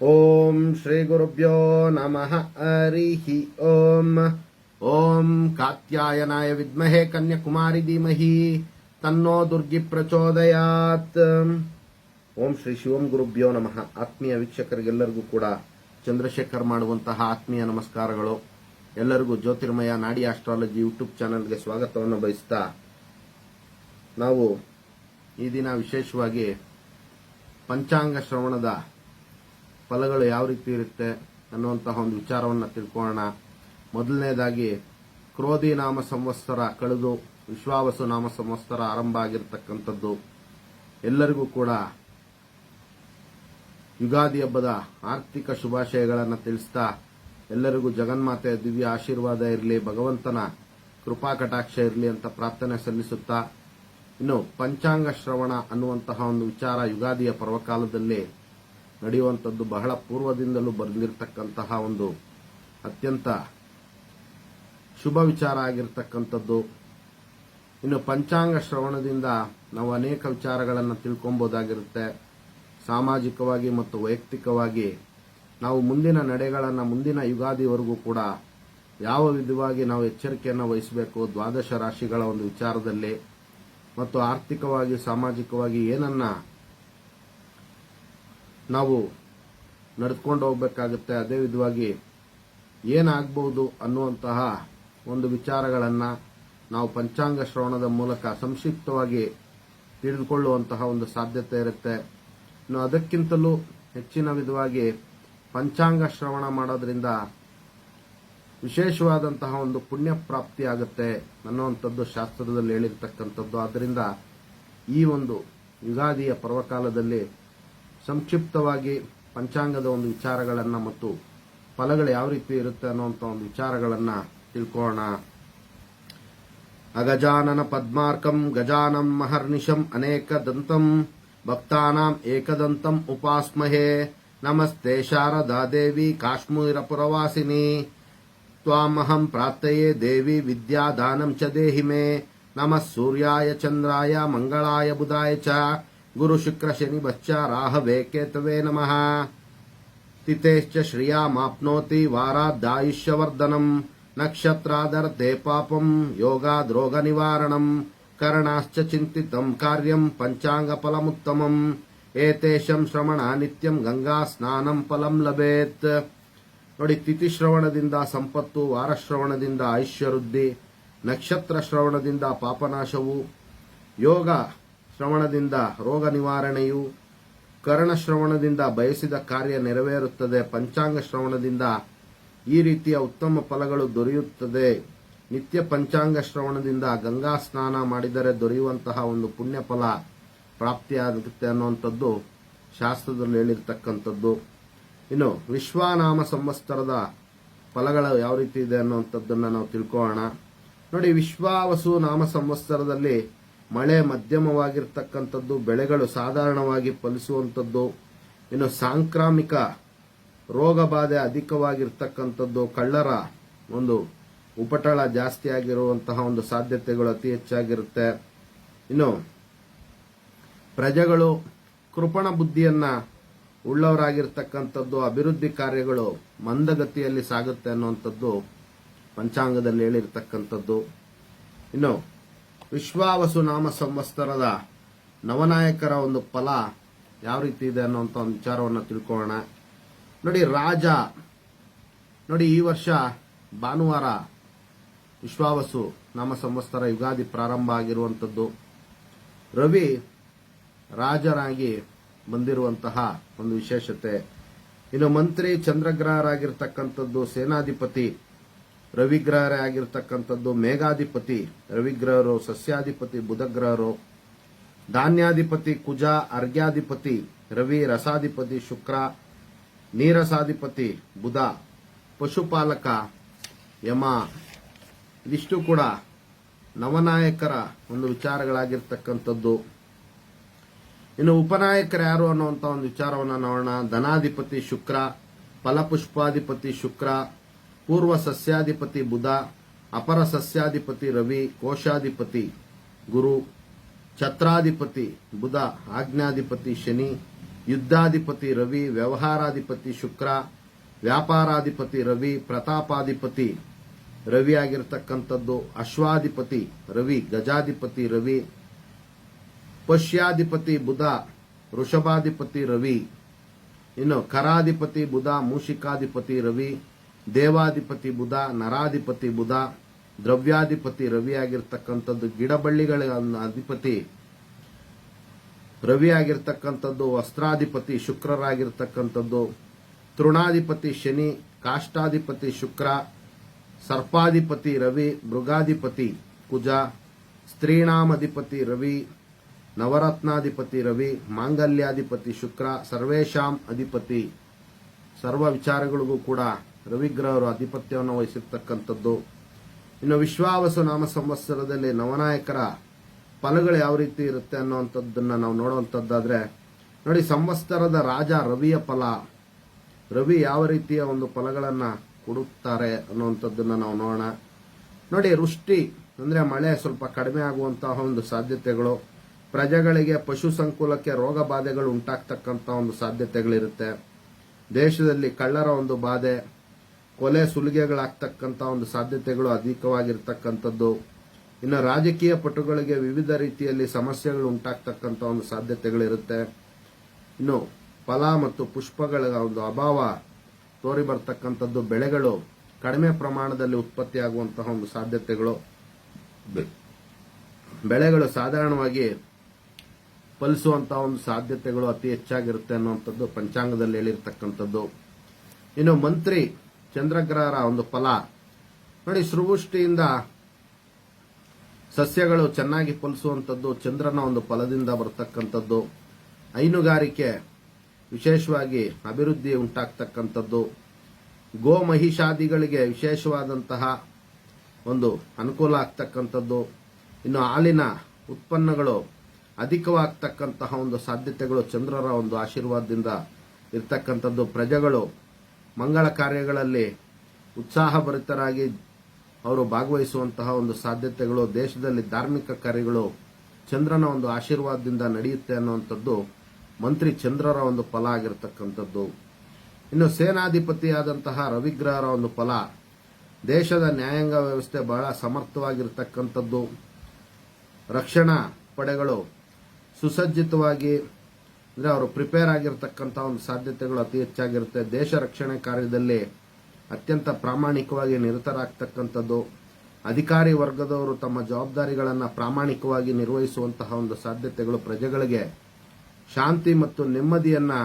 ಓಂ ಶ್ರೀ ಗುರುಭ್ಯೋ ನಮಃ ಹರಿ ಓಂ ಓಂ ಕಾತ್ಯಾಯನಾಯ ವಿದ್ಮಹೆ ಕನ್ಯಾಕುಮಾರಿ ಧೀಮಹಿ ತನ್ನೋ ದುರ್ಗಿ ಪ್ರಚೋದಯಾತ್ ಓಂ ಶ್ರೀ ಶಿವಂ ಗುರುಭ್ಯೋ ನಮಃ ಆತ್ಮೀಯ ವೀಕ್ಷಕರಿಗೆಲ್ಲರಿಗೂ ಕೂಡ ಚಂದ್ರಶೇಖರ್ ಮಾಡುವಂತಹ ಆತ್ಮೀಯ ನಮಸ್ಕಾರಗಳು. ಎಲ್ಲರಿಗೂ ಜ್ಯೋತಿರ್ಮಯ ನಾಡಿ ಆಸ್ಟ್ರಾಲಜಿ ಯೂಟ್ಯೂಬ್ ಚಾನೆಲ್ಗೆ ಸ್ವಾಗತವನ್ನು ಬಯಸ್ತಾ ನಾವು ಈ ದಿನ ವಿಶೇಷವಾಗಿ ಪಂಚಾಂಗ ಶ್ರವಣದ ಫಲಗಳು ಯಾವ ರೀತಿ ಇರುತ್ತೆ ಅನ್ನುವಂತಹ ಒಂದು ವಿಚಾರವನ್ನು ತಿಳ್ಕೊಳ್ಳೋಣ. ಮೊದಲನೇದಾಗಿ, ಕ್ರೋಧಿ ನಾಮ ಸಂವತ್ಸರ ಕಳೆದು ವಿಶ್ವಾವಸು ನಾಮ ಸಂವತ್ಸರ ಆರಂಭ ಆಗಿರತಕ್ಕಂಥದ್ದು. ಎಲ್ಲರಿಗೂ ಕೂಡ ಯುಗಾದಿ ಹಬ್ಬದ ಆರ್ಥಿಕ ಶುಭಾಶಯಗಳನ್ನು ತಿಳಿಸ್ತಾ ಎಲ್ಲರಿಗೂ ಜಗನ್ಮಾತೆಯ ದಿವ್ಯ ಆಶೀರ್ವಾದ ಇರಲಿ, ಭಗವಂತನ ಕೃಪಾ ಕಟಾಕ್ಷ ಇರಲಿ ಅಂತ ಪ್ರಾರ್ಥನೆ ಸಲ್ಲಿಸುತ್ತಾ, ಇನ್ನು ಪಂಚಾಂಗ ಶ್ರವಣ ಅನ್ನುವಂತಹ ಒಂದು ವಿಚಾರ ಯುಗಾದಿಯ ಪರ್ವಕಾಲದಲ್ಲಿ ನಡೆಯುವಂಥದ್ದು ಬಹಳ ಪೂರ್ವದಿಂದಲೂ ಬಂದಿರತಕ್ಕಂತಹ ಒಂದು ಅತ್ಯಂತ ಶುಭ ವಿಚಾರ ಆಗಿರ್ತಕ್ಕಂಥದ್ದು. ಇನ್ನು ಪಂಚಾಂಗ ಶ್ರವಣದಿಂದ ನಾವು ಅನೇಕ ವಿಚಾರಗಳನ್ನು ತಿಳ್ಕೊಬೋದಾಗಿರುತ್ತೆ ಸಾಮಾಜಿಕವಾಗಿ ಮತ್ತು ವೈಯಕ್ತಿಕವಾಗಿ ನಾವು ಮುಂದಿನ ನಡೆಗಳನ್ನು, ಮುಂದಿನ ಯುಗಾದಿವರೆಗೂ ಕೂಡ ಯಾವ ವಿಧವಾಗಿ ನಾವು ಎಚ್ಚರಿಕೆಯನ್ನು ವಹಿಸಬೇಕು, ದ್ವಾದಶ ರಾಶಿಗಳ ಒಂದು ವಿಚಾರದಲ್ಲಿ, ಮತ್ತು ಆರ್ಥಿಕವಾಗಿ, ಸಾಮಾಜಿಕವಾಗಿ ಏನನ್ನ ನಾವು ನಡೆದುಕೊಂಡು ಹೋಗಬೇಕಾಗುತ್ತೆ. ಅದೇ ವಿಧವಾಗಿ ಏನಾಗಬಹುದು ಅನ್ನುವಂತಹ ಒಂದು ವಿಚಾರಗಳನ್ನು ನಾವು ಪಂಚಾಂಗ ಶ್ರವಣದ ಮೂಲಕ ಸಂಕ್ಷಿಪ್ತವಾಗಿ ತಿಳಿದುಕೊಳ್ಳುವಂತಹ ಒಂದು ಸಾಧ್ಯತೆ ಇರುತ್ತೆ. ಇನ್ನು ಅದಕ್ಕಿಂತಲೂ ಹೆಚ್ಚಿನ ವಿಧವಾಗಿ ಪಂಚಾಂಗ ಶ್ರವಣ ಮಾಡೋದ್ರಿಂದ ವಿಶೇಷವಾದಂತಹ ಒಂದು ಪುಣ್ಯ ಪ್ರಾಪ್ತಿ ಆಗುತ್ತೆ ಅನ್ನುವಂಥದ್ದು ಶಾಸ್ತ್ರದಲ್ಲಿ ಹೇಳಿರ್ತಕ್ಕಂಥದ್ದು. ಆದ್ದರಿಂದ ಈ ಒಂದು ಯುಗಾದಿಯ ಪರ್ವಕಾಲದಲ್ಲಿ ಸಂಕ್ಷಿಪ್ತವಾಗಿ ಪಂಚಾಂಗದ ಒಂದು ವಿಚಾರಗಳನ್ನು ಮತ್ತು ಫಲಗಳು ಯಾವ ರೀತಿ ಇರುತ್ತೆ ಅನ್ನುವಂಥ ಒಂದು ವಿಚಾರಗಳನ್ನು ತಿಳ್ಕೋಣ. ಅಗಜಾನನ ಪದ್ಮಾರ್ಕಂ, ಗಜಾನಂ ಮಹರ್ನಿಶಂ, ಅನೇಕ ದಂತಂ, ಭಕ್ತಾನಾಂ ಏಕದಂತಂ ಉಪಾಸ್ಮಹೇ. ನಮಸ್ತೆ ಶಾರದಾ ದೇವಿ ಕಾಶ್ಮೀರಪುರವಾಸಿನಿ ತ್ವಾಮಹಂ ಪ್ರಾರ್ಥೆಯೇ ದೇವಿ ವಿದ್ಯಾದಾನಂ ಚ ದೇಹಿಮೆ. ನಮಃ ಸೂರ್ಯಾಯ ಚಂದ್ರಾಯ ಮಂಗಳಾಯ ಬುಧಾಯ ಚ. चन्द्राय मङ्गलाय बुधाय च गुरुशुक्रशनिभश्च राहवे केतवे नमः तिथेश्च श्रियामाप्नोति वाराद्दायुष्यवर्धनम् नक्षत्रादर्थे पापम् योगाद्रोगनिवारणम् करणाश्च चिन्तितम् कार्यम् पञ्चाङ्गफलमुत्तमम् एतेषं श्रमणा नित्यम् गङ्गास्नानम् फलम् लभेत् ನೋಡಿ ತಿಥಿ ಶ್ರವಣದಿಂದ ಸಂಪತ್ತು ವಾರ ಶ್ರವಣದಿಂದ ಆಯುಷ್ಯ ವೃದ್ಧಿ ನಕ್ಷತ್ರ ಶ್ರವಣದಿಂದ ಪಾಪನಾಶವು ಯೋಗ ಶ್ರವಣದಿಂದ ರೋಗ ನಿವಾರಣೆಯು ಕರ್ಣಶ್ರವಣದಿಂದ ಬಯಸಿದ ಕಾರ್ಯ ನೆರವೇರುತ್ತದೆ. ಪಂಚಾಂಗ ಶ್ರವಣದಿಂದ ಈ ರೀತಿಯ ಉತ್ತಮ ಫಲಗಳು ದೊರೆಯುತ್ತದೆ. ನಿತ್ಯ ಪಂಚಾಂಗ ಶ್ರವಣದಿಂದ ಗಂಗಾ ಸ್ನಾನ ಮಾಡಿದರೆ ದೊರೆಯುವಂತಹ ಒಂದು ಪುಣ್ಯ ಫಲ ಪ್ರಾಪ್ತಿಯಾಗುತ್ತೆ ಅನ್ನುವಂಥದ್ದು ಶಾಸ್ತ್ರದಲ್ಲಿ ಹೇಳಿರ್ತಕ್ಕಂಥದ್ದು. ಇನ್ನು ವಿಶ್ವನಾಮ ಸಂವತ್ಸರದ ಫಲಗಳು ಯಾವ ರೀತಿ ಇದೆ ಅನ್ನುವಂಥದ್ದನ್ನು ನಾವು ತಿಳ್ಕೊಳ್ಳೋಣ. ನೋಡಿ, ವಿಶ್ವಾವಸು ನಾಮ ಸಂವತ್ಸರದಲ್ಲಿ ಮಳೆ ಮಧ್ಯಮವಾಗಿರ್ತಕ್ಕಂಥದ್ದು, ಬೆಳೆಗಳು ಸಾಧಾರಣವಾಗಿ ಫಲಿಸುವಂಥದ್ದು, ಇನ್ನು ಸಾಂಕ್ರಾಮಿಕ ರೋಗ ಬಾಧೆ ಅಧಿಕವಾಗಿರ್ತಕ್ಕಂಥದ್ದು, ಕಳ್ಳರ ಒಂದು ಉಪಟಳ ಜಾಸ್ತಿ ಆಗಿರುವಂತಹ ಒಂದು ಸಾಧ್ಯತೆಗಳು ಅತಿ ಹೆಚ್ಚಾಗಿರುತ್ತೆ. ಇನ್ನು ಪ್ರಜೆಗಳು ಕೃಪಣ ಬುದ್ಧಿಯನ್ನು ಉಳ್ಳವರಾಗಿರ್ತಕ್ಕಂಥದ್ದು, ಅಭಿವೃದ್ಧಿ ಕಾರ್ಯಗಳು ಮಂದಗತಿಯಲ್ಲಿ ಸಾಗುತ್ತೆ ಅನ್ನುವಂಥದ್ದು ಪಂಚಾಂಗದಲ್ಲಿ ಹೇಳಿರ್ತಕ್ಕಂಥದ್ದು. ಇನ್ನು ವಿಶ್ವಾವಸು ನಾಮ ಸಂವತ್ಸರದ ನವನಾಯಕರ ಒಂದು ಫಲ ಯಾವ ರೀತಿ ಇದೆ ಅನ್ನೋಂಥ ಒಂದು ವಿಚಾರವನ್ನು ತಿಳ್ಕೊಳ್ಳೋಣ. ನೋಡಿ, ರಾಜ, ನೋಡಿ, ಈ ವರ್ಷ ಭಾನುವಾರ ವಿಶ್ವಾವಸು ನಾಮ ಸಂವತ್ಸರ ಯುಗಾದಿ ಪ್ರಾರಂಭ ಆಗಿರುವಂಥದ್ದು. ರವಿ ರಾಜರಾಗಿ ಬಂದಿರುವಂತಹ ಒಂದು ವಿಶೇಷತೆ. ಇನ್ನು ಮಂತ್ರಿ ಚಂದ್ರಗ್ರಹರಾಗಿರ್ತಕ್ಕಂಥದ್ದು ಸೇನಾಧಿಪತಿ ರವಿಗ್ರಹರೇ ಆಗಿರ್ತಕ್ಕಂಥದ್ದು ಮೇಘಾಧಿಪತಿ, ರವಿಗ್ರಹರು ಸಸ್ಯಾಧಿಪತಿ, ಬುಧಗ್ರಹರು. ಧಾನ್ಯಾಧಿಪತಿ, ಕುಜ, ಅರ್ಘ್ಯಾಧಿಪತಿ, ರವಿ, ರಸಾಧಿಪತಿ, ಶುಕ್ರ, ನೀರಸಾಧಿಪತಿ, ಬುಧ, ಪಶುಪಾಲಕ, ಯಮ. ಇದಿಷ್ಟು ಕೂಡ ನವನಾಯಕರ ಒಂದು ವಿಚಾರಗಳಾಗಿರ್ತಕ್ಕಂಥದ್ದು. ಇನ್ನು ಉಪನಾಯಕರು ಯಾರು ಅನ್ನುವಂತ ಒಂದು ವಿಚಾರವನ್ನು ನೋಡೋಣ. ಧನಾಧಿಪತಿ ಶುಕ್ರ, ಫಲಪುಷ್ಪಾಧಿಪತಿ ಶುಕ್ರ ಪೂರ್ವ ಸಸ್ಯಾಧಿಪತಿ ಬುಧ, ಅಪರ ಸಸ್ಯಾಧಿಪತಿ ರವಿ, ಕೋಶಾಧಿಪತಿ ಗುರು, ಛತ್ರಾಧಿಪತಿ ಬುಧ, ಆಜ್ಞಾಧಿಪತಿ ಶನಿ, ಯುದ್ಧಾಧಿಪತಿ ರವಿ, ವ್ಯವಹಾರಾಧಿಪತಿ ಶುಕ್ರ, ವ್ಯಾಪಾರಾಧಿಪತಿ ರವಿ, ಪ್ರತಾಪಾಧಿಪತಿ ರವಿ ಆಗಿರ್ತಕ್ಕಂಥದ್ದು ಅಶ್ವಾಧಿಪತಿ ರವಿ, ಗಜಾಧಿಪತಿ ರವಿ, ಪಶ್ಯಾಧಿಪತಿ ಬುಧ, ವೃಷಭಾಧಿಪತಿ ರವಿ, ಇನ್ನು ಕರಾಧಿಪತಿ ಬುಧ, ಮೂಷಿಕಾಧಿಪತಿ ರವಿ ದೇವಾಧಿಪತಿ ಬುಧ, ನರಾಧಿಪತಿ ಬುಧ, ದ್ರವ್ಯಾಧಿಪತಿ ರವಿಯಾಗಿರ್ತಕ್ಕಂಥದ್ದು ಗಿಡಬಳ್ಳಿಗಳ ಅಧಿಪತಿ ರವಿ ಆಗಿರ್ತಕ್ಕಂಥದ್ದು ವಸ್ತ್ರಾಧಿಪತಿ ಶುಕ್ರರಾಗಿರ್ತಕ್ಕಂಥದ್ದು, ತೃಣಾಧಿಪತಿ ಶನಿ, ಕಾಷ್ಟಾಧಿಪತಿ ಶುಕ್ರ, ಸರ್ಪಾಧಿಪತಿ ರವಿ, ಮೃಗಾಧಿಪತಿ ಕುಜ ಸ್ತ್ರೀಣಾಮಧಿಪತಿ ರವಿ, ನವರತ್ನಾಧಿಪತಿ ರವಿ, ಮಾಂಗಲ್ಯಾಧಿಪತಿ ಶುಕ್ರ ಸರ್ವೇಶಾಂ ಅಧಿಪತಿ. ಸರ್ವ ವಿಚಾರಗಳಿಗೂ ಕೂಡ ರವಿಗ್ರಹರು ಆಧಿಪತ್ಯವನ್ನು ವಹಿಸಿರ್ತಕ್ಕಂಥದ್ದು. ಇನ್ನು ವಿಶ್ವಾವಸು ನಾಮ ಸಂವತ್ಸರದಲ್ಲಿ ನವನಾಯಕರ ಫಲಗಳು ಯಾವ ರೀತಿ ಇರುತ್ತೆ ಅನ್ನೋವಂಥದ್ದನ್ನ ನಾವು ನೋಡುವಂಥದ್ದಾದ್ರೆ, ನೋಡಿ ಸಂವತ್ಸರದ ರಾಜ ರವಿಯ ಫಲ. ರವಿ ಯಾವ ರೀತಿಯ ಒಂದು ಫಲಗಳನ್ನು ಕೊಡುತ್ತಾರೆ ಅನ್ನುವಂಥದ್ದನ್ನ ನಾವು ನೋಡೋಣ. ನೋಡಿ ವೃಷ್ಟಿ ಅಂದ್ರೆ ಮಳೆ ಸ್ವಲ್ಪ ಕಡಿಮೆ ಆಗುವಂತಹ ಒಂದು ಸಾಧ್ಯತೆಗಳು. ಪ್ರಜೆಗಳಿಗೆ ಪಶು ಸಂಕುಲಕ್ಕೆ ರೋಗ ಬಾಧೆಗಳು ಉಂಟಾಗ್ತಕ್ಕಂಥ ಒಂದು ಸಾಧ್ಯತೆಗಳಿರುತ್ತೆ. ದೇಶದಲ್ಲಿ ಕಳ್ಳರ ಒಂದು ಬಾಧೆ ಕೊಲೆ ಸುಲಿಗೆಗಳಾಗ್ತಕ್ಕಂಥ ಒಂದು ಸಾಧ್ಯತೆಗಳು ಅಧಿಕವಾಗಿರ್ತಕ್ಕಂಥದ್ದು. ಇನ್ನು ರಾಜಕೀಯ ಪಟುಗಳಿಗೆ ವಿವಿಧ ರೀತಿಯಲ್ಲಿ ಸಮಸ್ಯೆಗಳು ಉಂಟಾಗ್ತಕ್ಕಂಥ ಒಂದು ಸಾಧ್ಯತೆಗಳಿರುತ್ತೆ. ಇನ್ನು ಫಲ ಮತ್ತು ಪುಷ್ಪಗಳ ಒಂದು ಅಭಾವ ತೋರಿ ಬರ್ತಕ್ಕಂಥದ್ದು ಬೆಳೆಗಳು ಕಡಿಮೆ ಪ್ರಮಾಣದಲ್ಲಿ ಉತ್ಪತ್ತಿಯಾಗುವಂತಹ ಒಂದು ಸಾಧ್ಯತೆಗಳು. ಬೆಳೆಗಳು ಸಾಧಾರಣವಾಗಿ ಫಲಿಸುವಂತಹ ಒಂದು ಸಾಧ್ಯತೆಗಳು ಅತಿ ಹೆಚ್ಚಾಗಿರುತ್ತೆ ಅನ್ನುವಂಥದ್ದು ಪಂಚಾಂಗದಲ್ಲಿ ಹೇಳಿರ್ತಕ್ಕಂಥದ್ದು. ಇನ್ನು ಮಂತ್ರಿ ಚಂದ್ರಗ್ರಹರ ಒಂದು ಫಲ. ನೋಡಿ ಸೃಷ್ಟಿಯಿಂದ ಸಸ್ಯಗಳು ಚೆನ್ನಾಗಿ ಫಲಿಸುವಂಥದ್ದು ಚಂದ್ರನ ಒಂದು ಫಲದಿಂದ ಬರ್ತಕ್ಕಂಥದ್ದು. ಹೈನುಗಾರಿಕೆ ವಿಶೇಷವಾಗಿ ಅಭಿವೃದ್ಧಿ ಉಂಟಾಗ್ತಕ್ಕಂಥದ್ದು. ಗೋ ಮಹಿಷಾದಿಗಳಿಗೆ ವಿಶೇಷವಾದಂತಹ ಒಂದು ಅನುಕೂಲ ಆಗ್ತಕ್ಕಂಥದ್ದು. ಇನ್ನು ಹಾಲಿನ ಉತ್ಪನ್ನಗಳು ಅಧಿಕವಾಗ್ತಕ್ಕಂತಹ ಒಂದು ಸಾಧ್ಯತೆಗಳು ಚಂದ್ರರ ಒಂದು ಆಶೀರ್ವಾದದಿಂದ ಇರ್ತಕ್ಕಂಥದ್ದು. ಪ್ರಜೆಗಳು ಮಂಗಳ ಕಾರ್ಯಗಳಲ್ಲಿ ಉತ್ಸಾಹಭರಿತರಾಗಿ ಅವರು ಭಾಗವಹಿಸುವಂತಹ ಒಂದು ಸಾಧ್ಯತೆಗಳು, ದೇಶದಲ್ಲಿ ಧಾರ್ಮಿಕ ಕಾರ್ಯಗಳು ಚಂದ್ರನ ಒಂದು ಆಶೀರ್ವಾದದಿಂದ ನಡೆಯುತ್ತೆ ಅನ್ನುವಂಥದ್ದು ಮಂತ್ರಿ ಚಂದ್ರರ ಒಂದು ಫಲ ಆಗಿರತಕ್ಕಂಥದ್ದು. ಇನ್ನು ಸೇನಾಧಿಪತಿಯಾದಂತಹ ರವಿಗ್ರಹರ ಒಂದು ಫಲ, ದೇಶದ ನ್ಯಾಯಾಂಗ ವ್ಯವಸ್ಥೆ ಬಹಳ ಸಮರ್ಥವಾಗಿರತಕ್ಕಂಥದ್ದು. ರಕ್ಷಣಾ ಪಡೆಗಳು ಸುಸಜ್ಜಿತವಾಗಿ ಅಂದ್ರೆ ಅವರು ಪ್ರಿಪೇರ್ ಆಗಿರತಕ್ಕಂಥ ಒಂದು ಸಾಧ್ಯತೆಗಳು ಅತಿ ಹೆಚ್ಚಾಗಿರುತ್ತೆ. ದೇಶ ರಕ್ಷಣೆ ಕಾರ್ಯದಲ್ಲಿ ಅತ್ಯಂತ ಪ್ರಾಮಾಣಿಕವಾಗಿ ನಿರತರಾಗ್ತಕ್ಕಂಥದ್ದು, ಅಧಿಕಾರಿ ವರ್ಗದವರು ತಮ್ಮ ಜವಾಬ್ದಾರಿಗಳನ್ನು ಪ್ರಾಮಾಣಿಕವಾಗಿ ನಿರ್ವಹಿಸುವಂತಹ ಒಂದು ಸಾಧ್ಯತೆಗಳು ಪ್ರಜೆಗಳಿಗೆ ಶಾಂತಿ ಮತ್ತು ನೆಮ್ಮದಿಯನ್ನು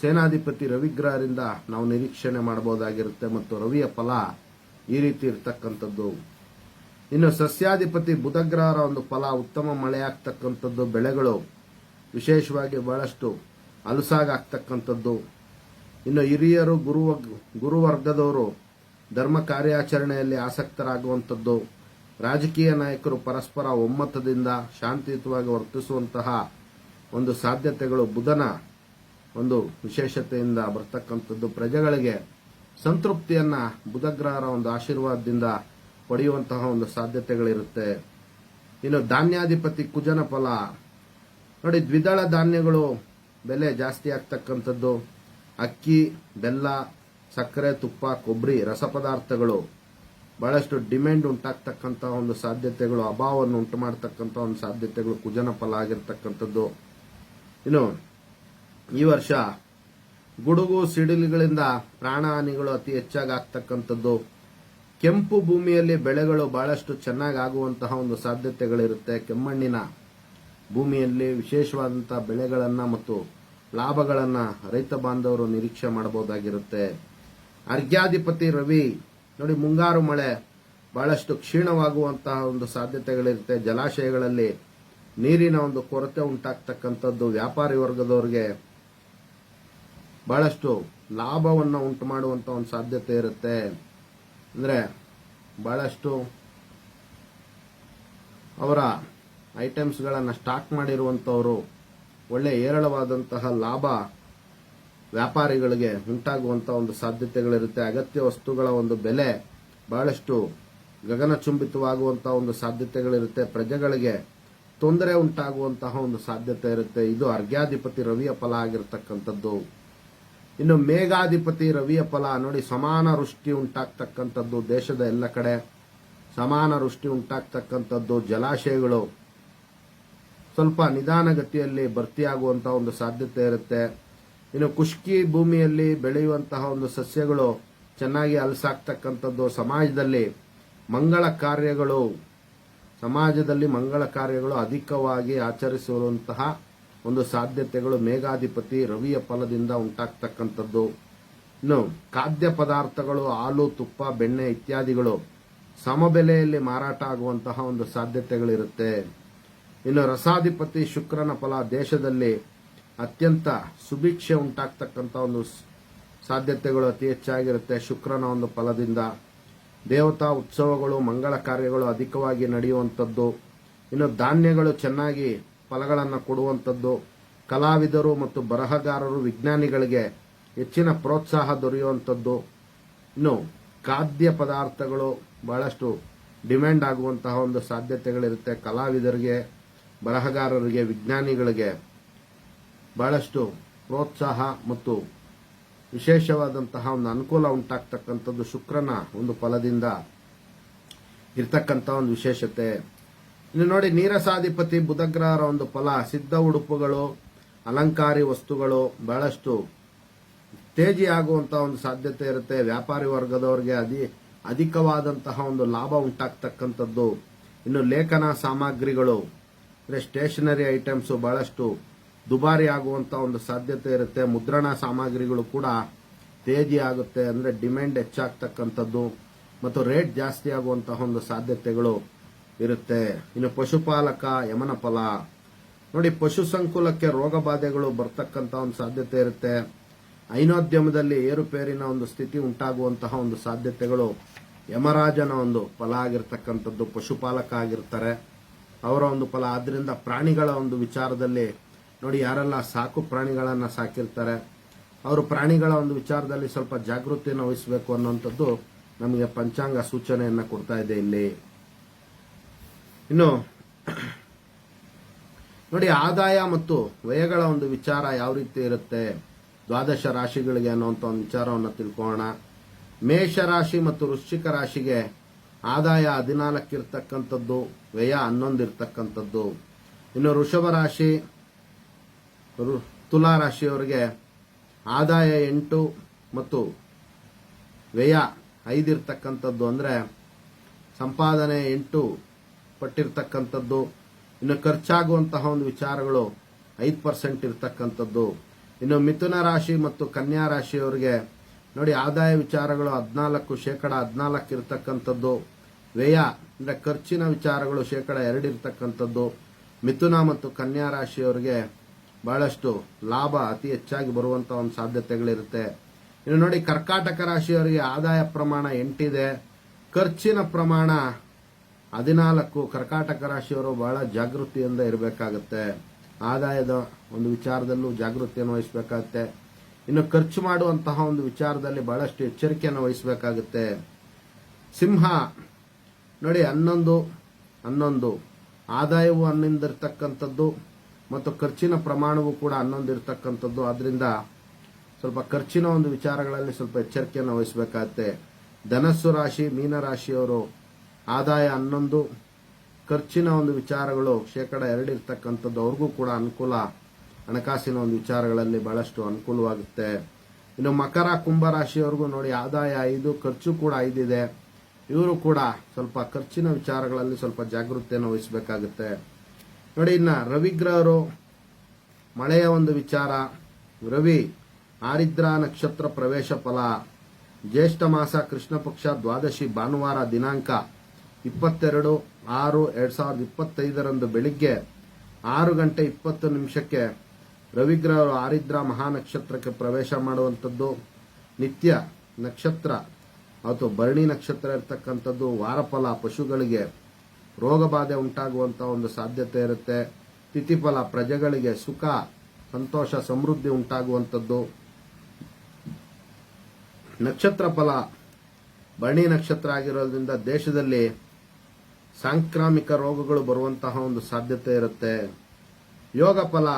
ಸೇನಾಧಿಪತಿ ರವಿಗ್ರಹರಿಂದ ನಾವು ನಿರೀಕ್ಷಣೆ ಮಾಡಬಹುದಾಗಿರುತ್ತೆ ಮತ್ತು ರವಿಯ ಫಲ ಈ ರೀತಿ ಇರತಕ್ಕಂಥದ್ದು. ಇನ್ನು ಸಸ್ಯಾಧಿಪತಿ ಬುಧಗ್ರಹರ ಒಂದು ಫಲ ಉತ್ತಮ ಮಳೆಯಾಗ್ತಕ್ಕಂಥದ್ದು ಬೆಳೆಗಳು. ವಿಶೇಷವಾಗಿ ಬಹಳಷ್ಟು ಅಲುಸಾಗಾಗ್ತಕ್ಕಂಥದ್ದು. ಇನ್ನು ಹಿರಿಯರು ಗುರು ಗುರುವರ್ಗದವರು ಧರ್ಮ ಕಾರ್ಯಾಚರಣೆಯಲ್ಲಿ ಆಸಕ್ತರಾಗುವಂಥದ್ದು. ರಾಜಕೀಯ ನಾಯಕರು ಪರಸ್ಪರ ಒಮ್ಮತದಿಂದ ಶಾಂತಿಯುತವಾಗಿ ವರ್ತಿಸುವಂತಹ ಒಂದು ಸಾಧ್ಯತೆಗಳು ಬುಧನ ಒಂದು ವಿಶೇಷತೆಯಿಂದ ಬರ್ತಕ್ಕಂಥದ್ದು. ಪ್ರಜೆಗಳಿಗೆ ಸಂತೃಪ್ತಿಯನ್ನ ಬುಧಗ್ರಹರ ಒಂದು ಆಶೀರ್ವಾದದಿಂದ ಪಡೆಯುವಂತಹ ಒಂದು ಸಾಧ್ಯತೆಗಳಿರುತ್ತೆ. ಇನ್ನು ಧಾನ್ಯಾಧಿಪತಿ ಕುಜನ ಫಲ ನೋಡಿ, ದ್ವಿದಳ ಧಾನ್ಯಗಳು ಬೆಲೆ ಜಾಸ್ತಿ ಆಗ್ತಕ್ಕಂಥದ್ದು, ಅಕ್ಕಿ, ಬೆಲ್ಲ, ಸಕ್ಕರೆ, ತುಪ್ಪ, ಕೊಬ್ಬರಿ, ರಸಪದಾರ್ಥಗಳು ಬಹಳಷ್ಟು ಡಿಮ್ಯಾಂಡ್ ಉಂಟಾಗ್ತಕ್ಕಂಥ ಒಂದು ಸಾಧ್ಯತೆಗಳು, ಅಭಾವವನ್ನು ಉಂಟು ಮಾಡತಕ್ಕಂಥ ಒಂದು ಸಾಧ್ಯತೆಗಳು ಕುಜನ ಫಲ ಆಗಿರ್ತಕ್ಕಂಥದ್ದು. ಇನ್ನು, ಈ ವರ್ಷ ಗುಡುಗು ಸಿಡಿಲುಗಳಿಂದ ಪ್ರಾಣಹಾನಿಗಳು ಅತಿ ಹೆಚ್ಚಾಗಿ ಆಗ್ತಕ್ಕಂಥದ್ದು, ಕೆಂಪು ಭೂಮಿಯಲ್ಲಿ ಬೆಳೆಗಳು ಬಹಳಷ್ಟು ಚೆನ್ನಾಗಿ ಆಗುವಂತಹ ಒಂದು ಸಾಧ್ಯತೆಗಳಿರುತ್ತೆ. ಕೆಮ್ಮಣ್ಣಿನ ಭೂಮಿಯಲ್ಲಿ ವಿಶೇಷವಾದಂಥ ಬೆಳೆಗಳನ್ನು ಮತ್ತು ಲಾಭಗಳನ್ನು ರೈತ ಬಾಂಧವರು ನಿರೀಕ್ಷೆ ಮಾಡಬಹುದಾಗಿರುತ್ತೆ. ಅರ್ಘ್ಯಾಧಿಪತಿ ರವಿ, ನೋಡಿ ಮುಂಗಾರು ಮಳೆ ಬಹಳಷ್ಟು ಕ್ಷೀಣವಾಗುವಂತಹ ಒಂದು ಸಾಧ್ಯತೆಗಳಿರುತ್ತೆ. ಜಲಾಶಯಗಳಲ್ಲಿ ನೀರಿನ ಒಂದು ಕೊರತೆ ಉಂಟಾಗ್ತಕ್ಕಂಥದ್ದು ವ್ಯಾಪಾರಿ ವರ್ಗದವರಿಗೆ ಬಹಳಷ್ಟು ಲಾಭವನ್ನು ಉಂಟು ಮಾಡುವಂತ ಒಂದು ಸಾಧ್ಯತೆ ಇರುತ್ತೆ. ಅಂದ್ರೆ ಬಹಳಷ್ಟು ಅವರ ಐಟಮ್ಸ್ಗಳನ್ನು ಸ್ಟಾಕ್ ಮಾಡಿರುವಂಥವರು ಒಳ್ಳೆ ಏರಳವಾದಂತಹ ಲಾಭ ವ್ಯಾಪಾರಿಗಳಿಗೆ ಉಂಟಾಗುವಂಥ ಒಂದು ಸಾಧ್ಯತೆಗಳಿರುತ್ತೆ. ಅಗತ್ಯ ವಸ್ತುಗಳ ಒಂದು ಬೆಲೆ ಬಹಳಷ್ಟು ಗಗನಚುಂಬಿತವಾಗುವಂತಹ ಒಂದು ಸಾಧ್ಯತೆಗಳಿರುತ್ತೆ. ಪ್ರಜೆಗಳಿಗೆ ತೊಂದರೆ ಉಂಟಾಗುವಂತಹ ಒಂದು ಸಾಧ್ಯತೆ ಇರುತ್ತೆ. ಇದು ಅರ್ಘ್ಯಾಧಿಪತಿ ರವಿಯ ಫಲ ಆಗಿರತಕ್ಕಂಥದ್ದು. ಇನ್ನು ಮೇಘಾಧಿಪತಿ ರವಿಯ ಫಲ ನೋಡಿ, ಸಮಾನ ವೃಷ್ಟಿ ಉಂಟಾಗ್ತಕ್ಕಂಥದ್ದು ದೇಶದ ಎಲ್ಲ ಕಡೆ. ಸಮಾನ ವೃಷ್ಟಿ ಉಂಟಾಗ್ತಕ್ಕಂಥದ್ದು ಜಲಾಶಯಗಳು. ಸ್ವಲ್ಪ ನಿಧಾನಗತಿಯಲ್ಲಿ ಭರ್ತಿಯಾಗುವಂತಹ ಒಂದು ಸಾಧ್ಯತೆ ಇರುತ್ತೆ. ಇನ್ನು ಕುಷ್ಕಿ ಭೂಮಿಯಲ್ಲಿ ಬೆಳೆಯುವಂತಹ ಒಂದು ಸಸ್ಯಗಳು ಚೆನ್ನಾಗಿ ಅಲಸಾಗ್ತಕ್ಕಂಥದ್ದು ಸಮಾಜದಲ್ಲಿ ಮಂಗಳ ಕಾರ್ಯಗಳು, ಸಮಾಜದಲ್ಲಿ ಮಂಗಳ ಕಾರ್ಯಗಳು ಅಧಿಕವಾಗಿ ಆಚರಿಸುವಂತಹ ಒಂದು ಸಾಧ್ಯತೆಗಳು ಮೇಘಾಧಿಪತಿ ರವಿಯ ಫಲದಿಂದ ಉಂಟಾಗ್ತಕ್ಕಂಥದ್ದು. ಇನ್ನು ಖಾದ್ಯ ಪದಾರ್ಥಗಳು, ಹಾಲು, ತುಪ್ಪ, ಬೆಣ್ಣೆ ಇತ್ಯಾದಿಗಳು ಸಮಬೆಲೆಯಲ್ಲಿ ಮಾರಾಟ ಆಗುವಂತಹ ಒಂದು ಸಾಧ್ಯತೆಗಳಿರುತ್ತೆ. ಇನ್ನು ರಸಾಧಿಪತಿ ಶುಕ್ರನ ಫಲ ದೇಶದಲ್ಲಿ ಅತ್ಯಂತ ಸುಭಿಕ್ಷೆ ಉಂಟಾಗ್ತಕ್ಕಂಥ ಒಂದು ಸಾಧ್ಯತೆಗಳು ಅತಿ ಹೆಚ್ಚಾಗಿರುತ್ತೆ ಶುಕ್ರನ ಒಂದು ಫಲದಿಂದ. ದೇವತಾ ಉತ್ಸವಗಳು, ಮಂಗಳ ಕಾರ್ಯಗಳು ಅಧಿಕವಾಗಿ ನಡೆಯುವಂಥದ್ದು. ಇನ್ನು ಧಾನ್ಯಗಳು ಚೆನ್ನಾಗಿ ಫಲಗಳನ್ನು ಕೊಡುವಂಥದ್ದು. ಕಲಾವಿದರು ಮತ್ತು ಬರಹಗಾರರು, ವಿಜ್ಞಾನಿಗಳಿಗೆ ಹೆಚ್ಚಿನ ಪ್ರೋತ್ಸಾಹ ದೊರೆಯುವಂಥದ್ದು. ಇನ್ನು ಖಾದ್ಯ ಪದಾರ್ಥಗಳು ಬಹಳಷ್ಟು ಡಿಮ್ಯಾಂಡ್ ಆಗುವಂತಹ ಒಂದು ಸಾಧ್ಯತೆಗಳಿರುತ್ತೆ ಕಲಾವಿದರಿಗೆ. ಬರಹಗಾರರಿಗೆ, ವಿಜ್ಞಾನಿಗಳಿಗೆ ಬಹಳಷ್ಟು ಪ್ರೋತ್ಸಾಹ ಮತ್ತು ವಿಶೇಷವಾದಂತಹ ಒಂದು ಅನುಕೂಲ ಉಂಟಾಗ್ತಕ್ಕಂಥದ್ದು ಶುಕ್ರನ ಒಂದು ಫಲದಿಂದ ಇರ್ತಕ್ಕಂಥ ಒಂದು ವಿಶೇಷತೆ. ಇನ್ನು ನೋಡಿ, ನೀರಸಾಧಿಪತಿ ಬುಧಗ್ರಹರ ಒಂದು ಫಲ, ಸಿದ್ಧ ಉಡುಪುಗಳು, ಅಲಂಕಾರಿ ವಸ್ತುಗಳು ಬಹಳಷ್ಟು ತೇಜಿ ಆಗುವಂತಹ ಒಂದು ಸಾಧ್ಯತೆ ಇರುತ್ತೆ. ವ್ಯಾಪಾರಿ ವರ್ಗದವರಿಗೆ ಅದಿ, ಅಧಿಕವಾದಂತಹ ಒಂದು ಲಾಭ ಉಂಟಾಗ್ತಕ್ಕಂಥದ್ದು. ಇನ್ನು ಲೇಖನ ಸಾಮಗ್ರಿಗಳು ಅಂದ್ರೆ ಸ್ಟೇಷನರಿ ಐಟಮ್ಸ್ ಬಹಳಷ್ಟು ದುಬಾರಿ ಆಗುವಂತ ಒಂದು ಸಾಧ್ಯತೆ ಇರುತ್ತೆ. ಮುದ್ರಣ ಸಾಮಗ್ರಿಗಳು ಕೂಡ ತೇಜಿ ಆಗುತ್ತೆ ಅಂದ್ರೆ ಡಿಮ್ಯಾಂಡ್ ಹೆಚ್ಚಾಗ್ತಕ್ಕಂಥದ್ದು ಮತ್ತು ರೇಟ್ ಜಾಸ್ತಿ ಆಗುವಂತಹ ಒಂದು ಸಾಧ್ಯತೆಗಳು ಇರುತ್ತೆ. ಇನ್ನು ಪಶುಪಾಲಕ ಯಮನ ಫಲ ನೋಡಿ, ಪಶು ಸಂಕುಲಕ್ಕೆ ರೋಗ ಬಾಧೆಗಳು ಬರ್ತಕ್ಕಂತಹ ಒಂದು ಸಾಧ್ಯತೆ ಇರುತ್ತೆ. ಐನೋದ್ಯಮದಲ್ಲಿ ಏರುಪೇರಿನ ಒಂದು ಸ್ಥಿತಿ ಉಂಟಾಗುವಂತಹ ಒಂದು ಸಾಧ್ಯತೆಗಳು ಯಮರಾಜನ ಒಂದು ಫಲ ಆಗಿರ್ತಕ್ಕಂಥದ್ದು, ಪಶುಪಾಲಕ ಆಗಿರ್ತಾರೆ. ಅವರ ಒಂದು ಫಲ ಆದ್ದರಿಂದ ಪ್ರಾಣಿಗಳ ಒಂದು ವಿಚಾರದಲ್ಲಿ ನೋಡಿ, ಯಾರೆಲ್ಲ ಸಾಕು ಪ್ರಾಣಿಗಳನ್ನು ಸಾಕಿರ್ತಾರೆ, ಅವರು ಪ್ರಾಣಿಗಳ ಒಂದು ವಿಚಾರದಲ್ಲಿ ಸ್ವಲ್ಪ ಜಾಗೃತಿಯನ್ನು ವಹಿಸಬೇಕು ಅನ್ನುವಂಥದ್ದು ನಮಗೆ ಪಂಚಾಂಗ ಸೂಚನೆಯನ್ನ ಕೊಡ್ತಾ ಇದೆ ಇಲ್ಲಿ. ಇನ್ನು, ನೋಡಿ, ಆದಾಯ ಮತ್ತು ವ್ಯಯಗಳ ಒಂದು ವಿಚಾರ ಯಾವ ರೀತಿ ಇರುತ್ತೆ? ದ್ವಾದಶ ರಾಶಿಗಳಿಗೆ ಅನ್ನುವಂಥ ಒಂದು ವಿಚಾರವನ್ನು ತಿಳ್ಕೊಳ್ಳೋಣ. ಮೇಷ ರಾಶಿ ಮತ್ತು ವೃಶ್ಚಿಕ ರಾಶಿಗೆ ಆದಾಯ ಹದಿನಾಲ್ಕಿರ್ತಕ್ಕಂಥದ್ದು ವ್ಯಯ ಹನ್ನೊಂದು ಇರ್ತಕ್ಕಂಥದ್ದು ಇನ್ನು ವೃಷಭ ರಾಶಿ ತುಲಾ ರಾಶಿಯವರಿಗೆ ಆದಾಯ ಎಂಟು ಮತ್ತು ವ್ಯಯ ಐದಿರ್ತಕ್ಕಂಥದ್ದು ಅಂದ್ರೆ ಸಂಪಾದನೆ ಎಂಟು ಪಟ್ಟಿರ್ತಕ್ಕಂಥದ್ದು. ಇನ್ನು ಖರ್ಚಾಗುವಂತಹ ಒಂದು ವಿಚಾರಗಳು ಐದು ಪರ್ಸೆಂಟ್ ಇರ್ತಕ್ಕಂಥದ್ದು. ಇನ್ನು ಮಿಥುನ ರಾಶಿ ಮತ್ತು ಕನ್ಯಾ ರಾಶಿಯವರಿಗೆ ನೋಡಿ ಆದಾಯ ವಿಚಾರಗಳು ಹದಿನಾಲ್ಕು ಶೇಕಡ ಹದಿನಾಲ್ಕು ಇರ್ತಕ್ಕಂಥದ್ದು ವ್ಯಯ, ಅಂದರೆ ಖರ್ಚಿನ ವಿಚಾರಗಳು ಶೇಕಡ ಎರಡಿರ್ತಕ್ಕಂಥದ್ದು ಮಿಥುನ ಮತ್ತು ಕನ್ಯಾ ರಾಶಿಯವರಿಗೆ ಬಹಳಷ್ಟು ಲಾಭ ಅತಿ ಹೆಚ್ಚಾಗಿ ಬರುವಂಥ ಒಂದು ಸಾಧ್ಯತೆಗಳಿರುತ್ತೆ. ಇನ್ನು ನೋಡಿ, ಕರ್ಕಾಟಕ ರಾಶಿಯವರಿಗೆ ಆದಾಯ ಪ್ರಮಾಣ ಎಂಟಿದೆ. ಖರ್ಚಿನ ಪ್ರಮಾಣ ಹದಿನಾಲ್ಕು. ಕರ್ಕಾಟಕ ರಾಶಿಯವರು ಬಹಳ ಜಾಗೃತಿಯಿಂದ ಇರಬೇಕಾಗತ್ತೆ. ಆದಾಯದ ಒಂದು ವಿಚಾರದಲ್ಲೂ ಜಾಗೃತಿಯನ್ನು ವಹಿಸಬೇಕಾಗತ್ತೆ. ಇನ್ನು ಖರ್ಚು ಮಾಡುವಂತಹ ಒಂದು ವಿಚಾರದಲ್ಲಿ ಬಹಳಷ್ಟು ಎಚ್ಚರಿಕೆಯನ್ನು ವಹಿಸಬೇಕಾಗುತ್ತೆ. ಸಿಂಹ ನೋಡಿ, ಹನ್ನೊಂದು ಹನ್ನೊಂದು. ಆದಾಯವು ಹನ್ನೊಂದು ಇರ್ತಕ್ಕಂಥದ್ದು ಮತ್ತು ಖರ್ಚಿನ ಪ್ರಮಾಣವು ಕೂಡ ಹನ್ನೊಂದು ಇರತಕ್ಕಂಥದ್ದು ಅದರಿಂದ ಸ್ವಲ್ಪ ಖರ್ಚಿನ ಒಂದು ವಿಚಾರಗಳಲ್ಲಿ ಸ್ವಲ್ಪ ಎಚ್ಚರಿಕೆಯನ್ನು ವಹಿಸಬೇಕಾಗತ್ತೆ. ಧನಸ್ಸು ರಾಶಿ ಮೀನರಾಶಿಯವರು ಆದಾಯ ಹನ್ನೊಂದು, ಖರ್ಚಿನ ಒಂದು ವಿಚಾರಗಳು ಶೇಕಡ ಎರಡು ಇರ್ತಕ್ಕಂಥದ್ದು ಅವ್ರಿಗೂ ಕೂಡ ಅನುಕೂಲ, ಹಣಕಾಸಿನ ಒಂದು ವಿಚಾರಗಳಲ್ಲಿ ಬಹಳಷ್ಟು ಅನುಕೂಲವಾಗುತ್ತೆ. ಇನ್ನು ಮಕರ, ಕುಂಭ ರಾಶಿಯವರೆಗೂ ನೋಡಿ, ಆದಾಯ ಐದು, ಖರ್ಚು ಕೂಡ ಐದಿದೆ. ಇವರು ಕೂಡ ಸ್ವಲ್ಪ ಖರ್ಚಿನ ವಿಚಾರಗಳಲ್ಲಿ ಸ್ವಲ್ಪ ಜಾಗೃತಿಯನ್ನು ವಹಿಸಬೇಕಾಗುತ್ತೆ. ನೋಡಿ, ಇನ್ನ ರವಿಗ್ರಹರು ಮಳೆಯ ಒಂದು ವಿಚಾರ. ರವಿ, ಆರಿದ್ರ ನಕ್ಷತ್ರ ಪ್ರವೇಶ ಫಲ. ಜ್ಯೇಷ್ಠ ಮಾಸ ಕೃಷ್ಣ ಪಕ್ಷ ದ್ವಾದಶಿ ಭಾನುವಾರ ದಿನಾಂಕ ಇಪ್ಪತ್ತೆರಡು ಆರು ಎರಡ್ ಸಾವಿರದ ಇಪ್ಪತ್ತೈದರಂದು ಬೆಳಿಗ್ಗೆ ಆರು ಗಂಟೆ ಇಪ್ಪತ್ತು ನಿಮಿಷಕ್ಕೆ ರವಿಗ್ರಹರು ಆರಿದ್ರ ಮಹಾನಕ್ಷತ್ರಕ್ಕೆ ಪ್ರವೇಶ ಮಾಡುವಂಥದ್ದು. ನಿತ್ಯ ನಕ್ಷತ್ರ ಅಥವಾ ಭರಣಿ ನಕ್ಷತ್ರ ಇರ್ತಕ್ಕಂಥದ್ದು ವಾರಫಲ, ಪಶುಗಳಿಗೆ ರೋಗ ಉಂಟಾಗುವಂಥ ಒಂದು ಸಾಧ್ಯತೆ ಇರುತ್ತೆ. ತಿಥಿಫಲ, ಪ್ರಜೆಗಳಿಗೆ ಸುಖ, ಸಂತೋಷ, ಸಮೃದ್ಧಿ ಉಂಟಾಗುವಂಥದ್ದು. ನಕ್ಷತ್ರ ಫಲ ಭರಣಿ ನಕ್ಷತ್ರ ಆಗಿರೋದ್ರಿಂದ ದೇಶದಲ್ಲಿ ಸಾಂಕ್ರಾಮಿಕ ರೋಗಗಳು ಬರುವಂತಹ ಒಂದು ಸಾಧ್ಯತೆ ಇರುತ್ತೆ. ಯೋಗ ಫಲ.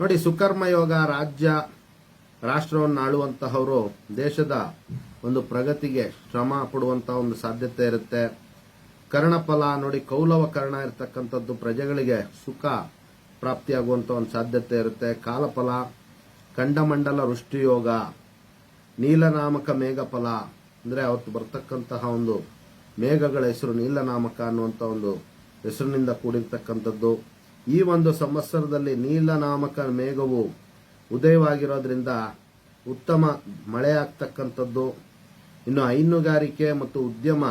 ನೋಡಿ, ಸುಕರ್ಮ ಯೋಗ ರಾಜ್ಯ ರಾಷ್ಟ್ರವನ್ನು ಆಳುವಂತಹವರು ದೇಶದ ಒಂದು ಪ್ರಗತಿಗೆ ಶ್ರಮ ಪಡುವಂತ ಒಂದು ಸಾಧ್ಯತೆ ಇರುತ್ತೆ. ಕರ್ಣಫಲ ನೋಡಿ ಕೌಲವ ಕರ್ಣ ಇರತಕ್ಕಂಥದ್ದು ಪ್ರಜೆಗಳಿಗೆ ಸುಖ ಪ್ರಾಪ್ತಿಯಾಗುವಂತ ಒಂದು ಸಾಧ್ಯತೆ ಇರುತ್ತೆ. ಕಾಲಫಲ ಖಂಡಮಂಡಲ ವೃಷ್ಟಿಯೋಗ, ನೀಲನಾಮಕ ಮೇಘಫಲ, ಅಂದ್ರೆ ಅವತ್ತು ಬರ್ತಕ್ಕಂತಹ ಒಂದು ಮೇಘಗಳ ಹೆಸರು ನೀಲನಾಮಕ ಅನ್ನುವಂಥ ಒಂದು ಹೆಸರಿನಿಂದ ಕೂಡಿರ್ತಕ್ಕಂಥದ್ದು. ಈ ಒಂದು ಸಂವತ್ಸರದಲ್ಲಿ ನೀಲನಾಮಕ ಮೇಘವು ಉದಯವಾಗಿರೋದ್ರಿಂದ ಉತ್ತಮ ಮಳೆ ಆಗ್ತಕ್ಕಂಥದ್ದು ಇನ್ನು ಹೈನುಗಾರಿಕೆ ಮತ್ತು ಉದ್ಯಮ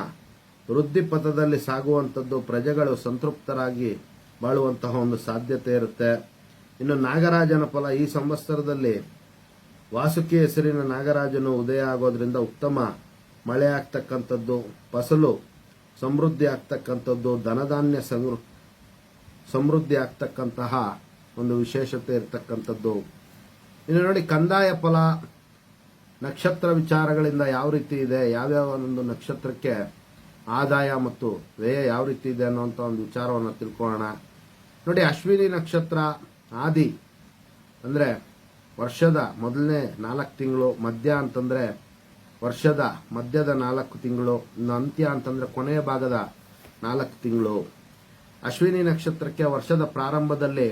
ವೃದ್ಧಿಪಥದಲ್ಲಿ ಸಾಗುವಂಥದ್ದು ಪ್ರಜೆಗಳು ಸಂತೃಪ್ತರಾಗಿ ಬಾಳುವಂತಹ ಒಂದು ಸಾಧ್ಯತೆ ಇರುತ್ತೆ. ಇನ್ನು ನಾಗರಾಜನ ಫಲ ಈ ಸಂವತ್ಸರದಲ್ಲಿ ವಾಸುಕಿ ಹೆಸರಿನ ನಾಗರಾಜನು ಉದಯ ಆಗೋದ್ರಿಂದ ಉತ್ತಮ ಮಳೆ ಆಗ್ತಕ್ಕಂಥದ್ದು, ಫಸಲು ಸಮೃದ್ಧಿ ಆಗ್ತಕ್ಕಂಥದ್ದು, ಧನಧಾನ್ಯ ಸಮೃದ್ಧಿ ಆಗ್ತಕ್ಕಂತಹ ಒಂದು ವಿಶೇಷತೆ ಇರತಕ್ಕಂಥದ್ದು. ಇನ್ನು ನೋಡಿ ಕಂದಾಯ ಫಲ ನಕ್ಷತ್ರ ವಿಚಾರಗಳಿಂದ ಯಾವ ರೀತಿ ಇದೆ, ಯಾವ್ಯಾವ ಒಂದು ನಕ್ಷತ್ರಕ್ಕೆ ಆದಾಯ ಮತ್ತು ವ್ಯಯ ಯಾವ ರೀತಿ ಇದೆ ಅನ್ನುವಂಥ ಒಂದು ವಿಚಾರವನ್ನು ತಿಳ್ಕೊಳ್ಳೋಣ. ನೋಡಿ, ಅಶ್ವಿನಿ ನಕ್ಷತ್ರ ಆದಿ ಅಂದ್ರೆ ವರ್ಷದ ಮೊದಲನೇ ನಾಲ್ಕು ತಿಂಗಳು, ಮಧ್ಯ ಅಂತಂದ್ರೆ ವರ್ಷದ ಮಧ್ಯದ ನಾಲ್ಕು ತಿಂಗಳು, ಇನ್ನು ಅಂತ್ಯ ಅಂತಂದ್ರೆ ಕೊನೆಯ ಭಾಗದ ನಾಲ್ಕು ತಿಂಗಳು. ಅಶ್ವಿನಿ ನಕ್ಷತ್ರಕ್ಕೆ ವರ್ಷದ ಪ್ರಾರಂಭದಲ್ಲಿ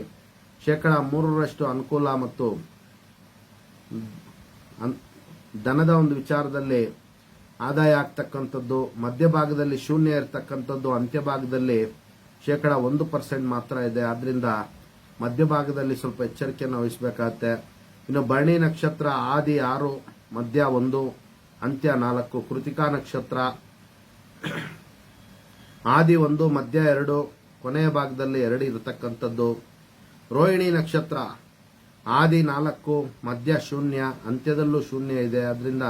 ಶೇಕಡ ಮೂರರಷ್ಟು ಅನುಕೂಲ ಮತ್ತು ದನದ ಒಂದು ವಿಚಾರದಲ್ಲಿ ಆದಾಯ ಆಗ್ತಕ್ಕಂಥದ್ದು ಮಧ್ಯಭಾಗದಲ್ಲಿ ಶೂನ್ಯ ಇರತಕ್ಕಂಥದ್ದು ಅಂತ್ಯಭಾಗದಲ್ಲಿ ಶೇಕಡ ಒಂದು ಪರ್ಸೆಂಟ್ ಮಾತ್ರ ಇದೆ. ಆದ್ರಿಂದ ಮಧ್ಯಭಾಗದಲ್ಲಿ ಸ್ವಲ್ಪ ಎಚ್ಚರಿಕೆಯನ್ನು ವಹಿಸಬೇಕಾಗತ್ತೆ. ಇನ್ನು ಭರಣಿ ನಕ್ಷತ್ರ, ಆದಿ ಆರು, ಮಧ್ಯ ಒಂದು, ಅಂತ್ಯ ನಾಲ್ಕು, ಕೃತಿಕಾ ನಕ್ಷತ್ರ, ಆದಿ ಒಂದು, ಮಧ್ಯ ಎರಡು, ಕೊನೆಯ ಭಾಗದಲ್ಲಿ ಎರಡು ಇರತಕ್ಕಂಥದ್ದು. ರೋಹಿಣಿ ನಕ್ಷತ್ರ ಆದಿ ನಾಲ್ಕು ಮಧ್ಯ ಶೂನ್ಯ, ಅಂತ್ಯದಲ್ಲೂ ಶೂನ್ಯ ಇದೆ. ಅದರಿಂದ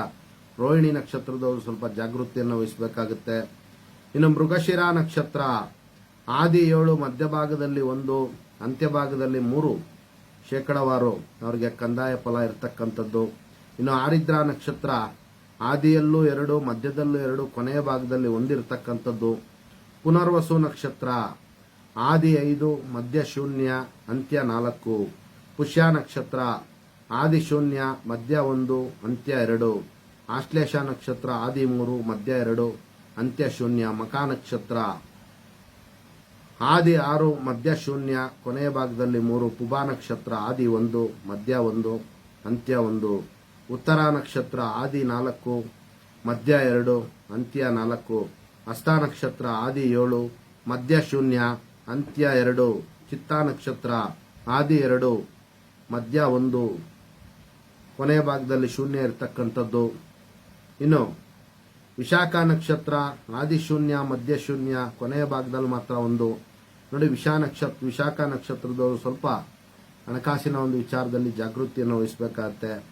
ರೋಹಿಣಿ ನಕ್ಷತ್ರದವರು ಸ್ವಲ್ಪ ಜಾಗೃತಿಯನ್ನು ವಹಿಸಬೇಕಾಗುತ್ತೆ. ಇನ್ನು ಮೃಗಶಿರ ನಕ್ಷತ್ರ, ಆದಿ ಏಳು ಮಧ್ಯಭಾಗದಲ್ಲಿ ಒಂದು ಅಂತ್ಯಭಾಗದಲ್ಲಿ ಮೂರು, ಶೇಕಡವಾರು ಅವರಿಗೆ ಕಂದಾಯ ಫಲ ಇರತಕ್ಕಂಥದ್ದು. ಇನ್ನು ಆರಿದ್ರ ನಕ್ಷತ್ರ, ಆದಿಯಲ್ಲೂ ಎರಡು, ಮಧ್ಯದಲ್ಲೂ ಎರಡು, ಕೊನೆಯ ಭಾಗದಲ್ಲಿ ಒಂದಿರತಕ್ಕಂಥದ್ದು ಪುನರ್ವಸು ನಕ್ಷತ್ರ, ಆದಿ ಐದು, ಮಧ್ಯ ಶೂನ್ಯ, ಅಂತ್ಯ ನಾಲ್ಕು. ಪುಷ್ಯ ನಕ್ಷತ್ರ ಆದಿ ಶೂನ್ಯ ಮಧ್ಯ ಒಂದು, ಅಂತ್ಯ ಎರಡು. ಆಶ್ಲೇಷ ನಕ್ಷತ್ರ, ಆದಿ ಮೂರು, ಮಧ್ಯ ಎರಡು. ಅಂತ್ಯ ಶೂನ್ಯ, ಮಕ ನಕ್ಷತ್ರ. ಆದಿ ಆರು, ಮಧ್ಯ ಶೂನ್ಯ, ಕೊನೆಯ ಭಾಗದಲ್ಲಿ ಮೂರು ಪುಬಾ ನಕ್ಷತ್ರ, ಆದಿ ಒಂದು, ಮಧ್ಯ ಒಂದು, ಅಂತ್ಯ ಒಂದು. ಉತ್ತರ ನಕ್ಷತ್ರ, ಆದಿ ನಾಲ್ಕು, ಮಧ್ಯ ಎರಡು, ಅಂತ್ಯ ನಾಲ್ಕು. ಹಸ್ತ ನಕ್ಷತ್ರ, ಆದಿ ಏಳು, ಮಧ್ಯ ಶೂನ್ಯ, ಅಂತ್ಯ ಎರಡು. ಚಿತ್ತ ನಕ್ಷತ್ರ, ಆದಿ ಎರಡು. ಮಧ್ಯ ಒಂದು ಕೊನೆಯ ಭಾಗದಲ್ಲಿ ಶೂನ್ಯ ಇರತಕ್ಕಂಥದ್ದು. ಇನ್ನು ವಿಶಾಖ ನಕ್ಷತ್ರ ಆದಿಶೂನ್ಯ ಮಧ್ಯ ಶೂನ್ಯ ಕೊನೆಯ ಭಾಗದಲ್ಲಿ ಮಾತ್ರ ಒಂದು. ನೋಡಿ, ವಿಶಾ ನಕ್ಷತ್ರ ವಿಶಾಖ ನಕ್ಷತ್ರದವರು ಸ್ವಲ್ಪ ಹಣಕಾಸಿನ ಒಂದು ವಿಚಾರದಲ್ಲಿ ಜಾಗೃತಿಯನ್ನು ವಹಿಸಬೇಕಾಗತ್ತೆ.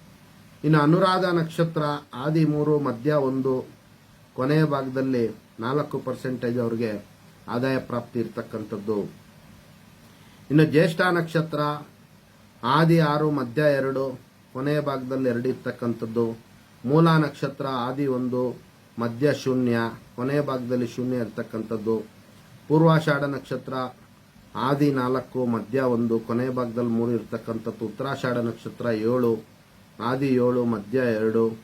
ಇನ್ನು ಅನುರಾಧ ನಕ್ಷತ್ರ, ಆದಿ ಮೂರು, ಮಧ್ಯ ಒಂದು ಕೊನೆಯ ಭಾಗದಲ್ಲಿ ನಾಲ್ಕು ಪರ್ಸೆಂಟೇಜ್ ಅವರಿಗೆ ಆದಾಯ ಪ್ರಾಪ್ತಿ ಇರತಕ್ಕಂಥದ್ದು. ಇನ್ನು ಜ್ಯೇಷ್ಠ ನಕ್ಷತ್ರ ಆದಿ ಆರು, ಮಧ್ಯ ಎರಡು, ಕೊನೆಯ ಭಾಗದಲ್ಲಿ ಎರಡಿರ್ತಕ್ಕಂಥದ್ದು ಮೂಲ ನಕ್ಷತ್ರ ಆದಿ ಒಂದು, ಮಧ್ಯ ಶೂನ್ಯ, ಕೊನೆಯ ಭಾಗದಲ್ಲಿ ಶೂನ್ಯ ಇರ್ತಕ್ಕಂಥದ್ದು. ಪೂರ್ವಾಷಾಢ ನಕ್ಷತ್ರ ಆದಿ ನಾಲ್ಕು, ಮಧ್ಯ ಒಂದು, ಕೊನೆಯ ಭಾಗದಲ್ಲಿ ಮೂರು ಇರ್ತಕ್ಕಂಥದ್ದು. ಉತ್ತರಾಷಾಢ ನಕ್ಷತ್ರ ಏಳು, ಆದಿ ಏಳು, ಮಧ್ಯ ಎರಡು,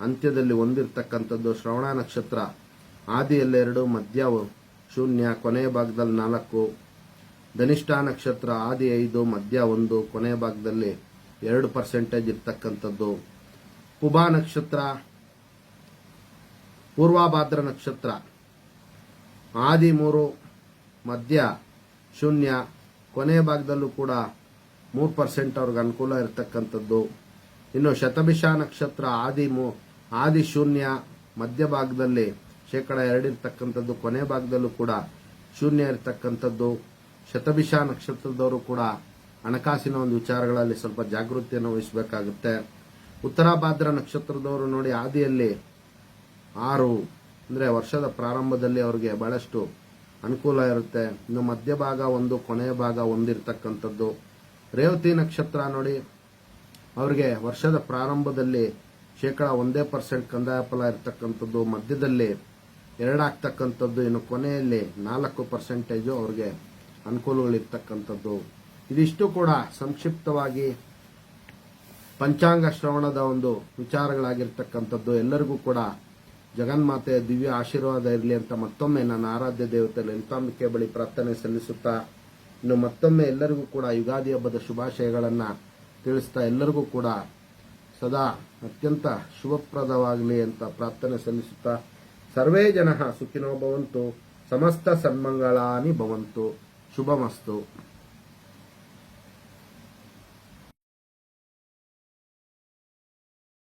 ಅಂತ್ಯದಲ್ಲಿ ಒಂದಿರ್ತಕ್ಕಂಥದ್ದು ಶ್ರವಣ ನಕ್ಷತ್ರ ಆದಿಯಲ್ಲಿ ಎರಡು, ಮಧ್ಯ ಶೂನ್ಯ, ಕೊನೆಯ ಭಾಗದಲ್ಲಿ ನಾಲ್ಕು ಧನಿಷ್ಠ ನಕ್ಷತ್ರ ಆದಿ ಐದು, ಮಧ್ಯ ಒಂದು ಕೊನೆ ಭಾಗದಲ್ಲಿ ಎರಡು ಪರ್ಸೆಂಟೇಜ್ ಇರ್ತಕ್ಕಂಥದ್ದು. ಪುಬಾ ನಕ್ಷತ್ರ, ಪೂರ್ವಭಾದ್ರ ನಕ್ಷತ್ರ, ಆದಿ ಮೂರು, ಮಧ್ಯ ಶೂನ್ಯ, ಕೊನೆಯ ಭಾಗದಲ್ಲೂ ಕೂಡ ಮೂರು ಪರ್ಸೆಂಟ್ ಅವ್ರಿಗೆ ಅನುಕೂಲ ಇರತಕ್ಕಂಥದ್ದು. ಇನ್ನು ಶತಭಿಷ ನಕ್ಷತ್ರ ಆದಿ ಮೂ, ಆದಿ ಶೂನ್ಯ, ಮಧ್ಯ ಭಾಗದಲ್ಲಿ ಶೇಕಡ ಎರಡಿರ್ತಕ್ಕಂಥದ್ದು ಕೊನೆ ಭಾಗದಲ್ಲೂ ಕೂಡ ಶೂನ್ಯ ಇರತಕ್ಕಂಥದ್ದು. ಶತಭಿಷ ನಕ್ಷತ್ರದವರು ಕೂಡ ಹಣಕಾಸಿನ ಒಂದು ವಿಚಾರಗಳಲ್ಲಿ ಸ್ವಲ್ಪ ಜಾಗೃತಿಯನ್ನು ವಹಿಸಬೇಕಾಗುತ್ತೆ. ಉತ್ತರಾಭಾದ್ರ ನಕ್ಷತ್ರದವರು ನೋಡಿ ಆದಿಯಲ್ಲಿ ಆರು, ಅಂದರೆ ವರ್ಷದ ಪ್ರಾರಂಭದಲ್ಲಿ ಅವರಿಗೆ ಬಹಳಷ್ಟು ಅನುಕೂಲ ಇರುತ್ತೆ. ಇನ್ನು ಮಧ್ಯಭಾಗ ಒಂದು, ಕೊನೆಯ ಭಾಗ ಒಂದಿರತಕ್ಕಂಥದ್ದು. ರೇವತಿ ನಕ್ಷತ್ರ ನೋಡಿ, ಅವರಿಗೆ ವರ್ಷದ ಪ್ರಾರಂಭದಲ್ಲಿ ಶೇಕಡ ಒಂದೇ ಪರ್ಸೆಂಟ್ ಕಂದಾಯ ಫಲ ಇರತಕ್ಕಂಥದ್ದು. ಮಧ್ಯದಲ್ಲಿ ಎರಡಾಗ್ತಕ್ಕಂಥದ್ದು. ಇನ್ನು ಕೊನೆಯಲ್ಲಿ ನಾಲ್ಕು ಪರ್ಸೆಂಟೇಜು ಅವ್ರಿಗೆ ಅನುಕೂಲಗಳಿರ್ತಕ್ಕಂಥದ್ದು. ಇದಿಷ್ಟು ಕೂಡ ಸಂಕ್ಷಿಪ್ತವಾಗಿ ಪಂಚಾಂಗ ಶ್ರವಣದ ಒಂದು ವಿಚಾರಗಳಾಗಿರ್ತಕ್ಕಂಥದ್ದು. ಎಲ್ಲರಿಗೂ ಕೂಡ ಜಗನ್ಮಾತೆಯ ದಿವ್ಯ ಆಶೀರ್ವಾದ ಇರಲಿ ಅಂತ ಮತ್ತೊಮ್ಮೆ ನನ್ನ ಆರಾಧ್ಯ ದೇವತೆ ಲಲಿತಾಂಬಿಕೆ ಬಳಿ ಪ್ರಾರ್ಥನೆ ಸಲ್ಲಿಸುತ್ತಾ, ಇನ್ನು ಮತ್ತೊಮ್ಮೆ ಎಲ್ಲರಿಗೂ ಕೂಡ ಯುಗಾದಿ ಹಬ್ಬದ ಶುಭಾಶಯಗಳನ್ನು ತಿಳಿಸ್ತಾ ಎಲ್ಲರಿಗೂ ಕೂಡ ಸದಾ ಅತ್ಯಂತ ಶುಭಪ್ರದವಾಗಲಿ ಅಂತ ಪ್ರಾರ್ಥನೆ ಸಲ್ಲಿಸುತ್ತಾ, ಸರ್ವೇ ಜನ ಸುಖಿನೋ ಭವಂತು, ಸಮಸ್ತ ಸನ್ಮಂಗಳಾನಿ ಭವಂತು. శుభమస్తు